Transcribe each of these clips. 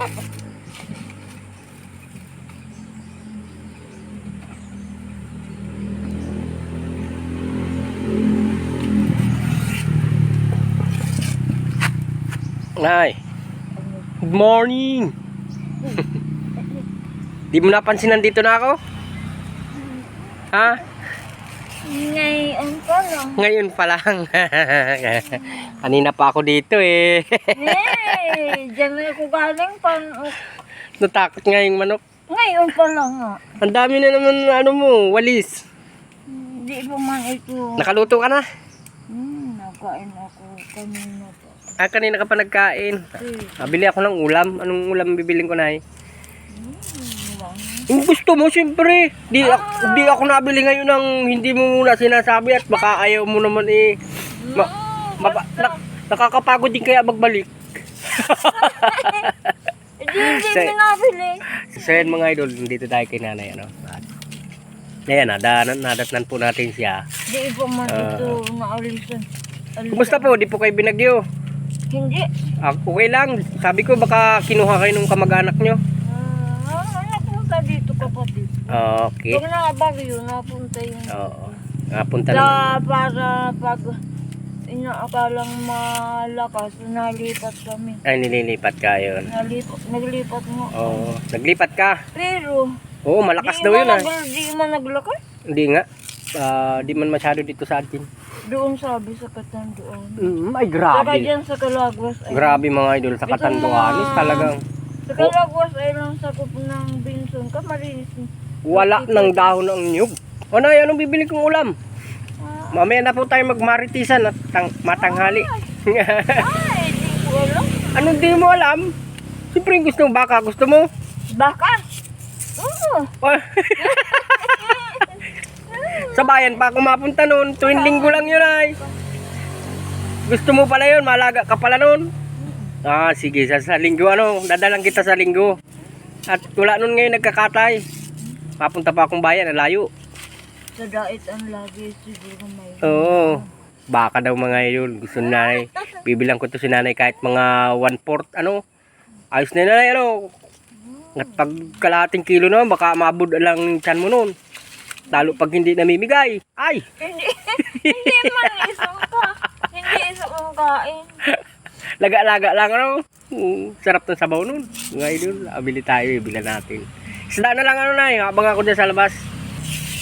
Nay. Good morning. Di mo napansin nandito na ako? Ha? Ngayon pa lang. Ngayon pa lang. Kanina pa ako dito eh. Eh, dyan na ako galing pa. Natakot nga yung manok. Ngayon pa lang nga. Ang dami na naman ano mo, walis. Hindi pa man ito. Nakaluto ka na? Hmm, nakain ako kanina pa. Ah, kanina ka pa nagkain. Eh, Ah, bili ako ng ulam. Anong ulam bibiling ko na eh? Yung gusto mo, siyempre. Di, ak- di ako nabili ngayon ng hindi mo muna sinasabi at baka ayaw mo naman eh. Ma, mapa- na- nakakapagod din kaya magbalik. Hindi, hindi Say- mo nabili. So yan mga idol, dito tayo kay nanay. Ano? At, ayan, nadat, nadatnan po natin siya. Hindi pa man Ah. ito naalisan. Alisan. Kumusta po? Di po kayo binagyo? Hindi. Ah, okay lang. Sabi ko baka kinuha kayo ng kamag-anak nyo. Ah, napunta dito kapatid. Okay. Pag nakabagyo, napunta yun. Oo. Napunta. Na para pag inaakalang malakas, nalipat kami. Ay, nililipat kayo. Nalipat, naglipat mo. Oo. Naglipat ka. Pero, Oo, malakas daw yun ah. nag- Di man naglakad. Hindi nga. Ah, di man masyado dito sa atin. Doon sabi sa katanduan. Mm, ay, Saka grabe. dyan sa Kalagwas ay... Grabe mga idol sa Katanduanes talagang Sa Kalagwas ay lang sakop ng Binson. Kamarinis. Wala ng dahon ng nyug. O na, anong bibili kong ulam? Ah, Mamaya na po tayo magmaritisan at tang matanghali. alam. Anong di mo alam? Siyempre yung gusto mo baka, gusto mo? Baka? Oo. Oh. sa bayan pa ako mapunta noon. Tuwing linggo lang yun ay. Gusto mo pala yun, malaga ka pala noon. Ah, sige, sa, sa linggo ano, dadalang kita sa linggo. At wala nun ngayon nagkakatay. Papunta pa akong bayan, layo. Sa dait ang lagi siguro may... Oo. Baka daw mga yun. Gusto ni nanay. Bibilang ko to si nanay kahit mga one-fourth, ano. Ayos na nanay, ano. At pag kalahating kilo naman, baka maabot lang yung tiyan mo nun. Lalo pag hindi namimigay. Ay! Hindi, hindi man isang ka. Hindi isang kain. Laga-laga lang, ano. Mm, sarap ng sabaw nun. Ngayon, abili tayo, ibilan natin. Isda na lang, ano na, habang ako dyan sa labas.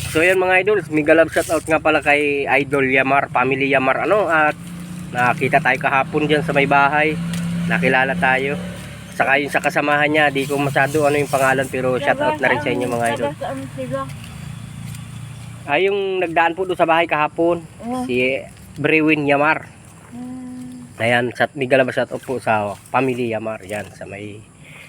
So yan mga idol, mega love shout out nga pala kay Idol Yamar, Family Yamar ano at nakakita tayo kahapon diyan sa may bahay. Nakilala tayo. Saka yung sa kasamahan niya, di ko masyado ano yung pangalan pero shout out na rin sa inyo mga idol. Ay yung nagdaan po doon sa bahay kahapon, si Brewin Yamar. Hmm. Ayan, mega love shout out po sa Family Yamar yan sa may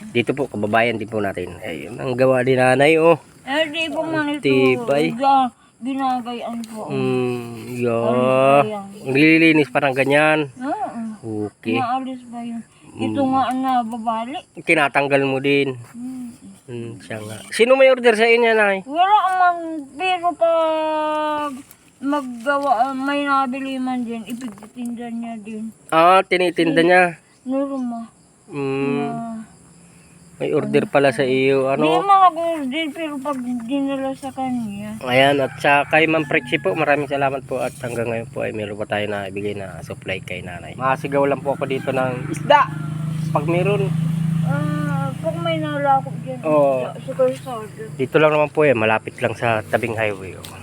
dito po kababayan din po natin. Ayun ang gawa din nanay oh. Eh, di po man ito. Tibay. Ga- Ginagayan po. Mm, yeah. Nililinis parang ganyan. Oo. Okay. Naalis ba yun? Ito nga na babali. Tinatanggal mo din. Hmm. Hmm, siya nga. Sino may order sa inyo, Nay? Wala man, pero pag maggawa, may nabili man din, ipigtinda niya din. Ah, tinitinda niya. Norma. Hmm, Ah. May order pala sa iyo. Hindi Ano? ako din, pero pag dinala sa kanya. Ayan, at sa kay Ma'am Prexy po, maraming salamat po. At hanggang ngayon po ay meron pa tayo na ibigay na supply kay nanay. Makasigaw lang po ako dito ng isda. Pag meron. Ah, pag may nalakot dyan, Oo. sa Calzada. Dito lang naman po eh, malapit lang sa tabing highway. oh.